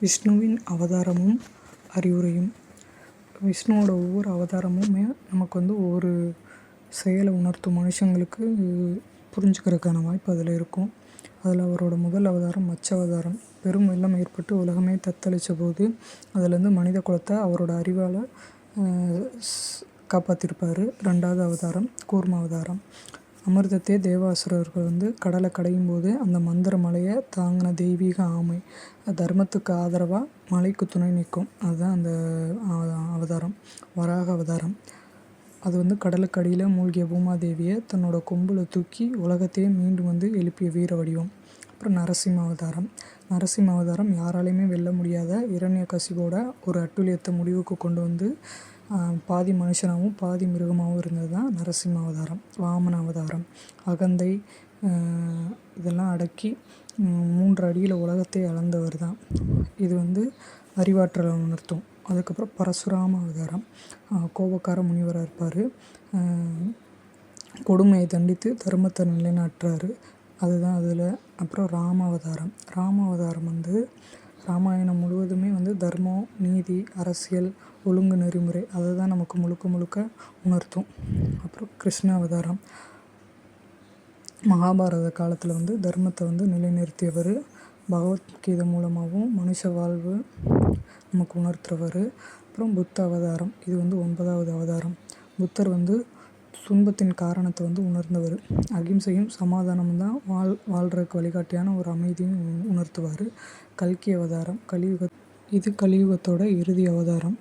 விஷ்ணுவின் அவதாரமும் அறிவுரையும். விஷ்ணுவோட ஒவ்வொரு அவதாரமுமே நமக்கு வந்து ஒவ்வொரு செயலை உணர்த்தும் மனுஷங்களுக்கு புரிஞ்சுக்கிறதுக்கான வாய்ப்பு அதில் இருக்கும். அதில் அவரோட முதல் அவதாரம் மச்ச அவதாரம். பெரும் வெள்ளம் ஏற்பட்டு உலகமே தத்தளித்த போது அதுலேருந்து மனித குலத்தை அவரோட அறிவால் காப்பாற்றிருப்பார் ரெண்டாவது அவதாரம் கூர்ம அவதாரம். அமிர்தத்தை தேவாசுரர்கள் வந்து கடலை கடையும் போது அந்த மந்திர மலையை தாங்கின தெய்வீக ஆமை. தர்மத்துக்கு ஆதரவாக மலைக்கு துணை நிற்கும். அதுதான் அந்த அவதாரம். வராக அவதாரம். அது வந்து கடலுக்கு அடியில் மூழ்கிய பூமாதேவியை தன்னோட கொம்பில் தூக்கி உலகத்தையே மீண்டும் வந்து எழுப்பிய வீர வடிவம். அப்புறம் நரசிம்ம அவதாரம். நரசிம்ம அவதாரம் யாராலையுமே வெல்ல முடியாத இரண்ய கசிவோட ஒரு அட்டுழியத்தை முடிவுக்கு கொண்டு வந்து பாதி மனுஷனாகவும் பாதி மிருகமாகவும் இருந்தது தான் நரசிம்ம அவதாரம் வாமன அவதாரம் அகந்தை இதெல்லாம் அடக்கி மூன்று அடியில் உலகத்தை அளந்தவர் தான் இது வந்து அறிவாற்றலை உணர்த்தும். அதுக்கப்புறம் பரசுராம அவதாரம் கோபக்கார முனிவராக இருப்பார். கொடுமையை தண்டித்து தர்மத்தை நிலைநாட்டுறாரு. அதுதான் அதில் அப்புறம் ராம அவதாரம் ராம அவதாரம் வந்து ராமாயணம் முழுவதுமே வந்து தர்மம் நீதி அரசியல் ஒழுங்கு நெறிமுறை அதை தான் நமக்கு முழுக்க முழுக்க உணர்த்தும். அப்புறம் கிருஷ்ண அவதாரம் மகாபாரத காலத்தில் வந்து தர்மத்தை வந்து நிலைநிறுத்தியவர். பகவத்கீதை மூலமாகவும் மனுஷ வாழ்வு நமக்கு உணர்த்துறவர். அப்புறம் புத்த அவதாரம். இது வந்து ஒன்பதாவது அவதாரம். புத்தர் வந்து துன்பத்தின் காரணத்தை வந்து உணர்ந்தவர். அகிம்சையும் சமாதானமும் தான் வாழ் வாழ்கிறதுக்கு வழிகாட்டியான ஒரு அமைதியும் உணர்த்துவார். கல்கி அவதாரம் கலியுக இது கலியுகத்தோட இறுதி அவதாரம்.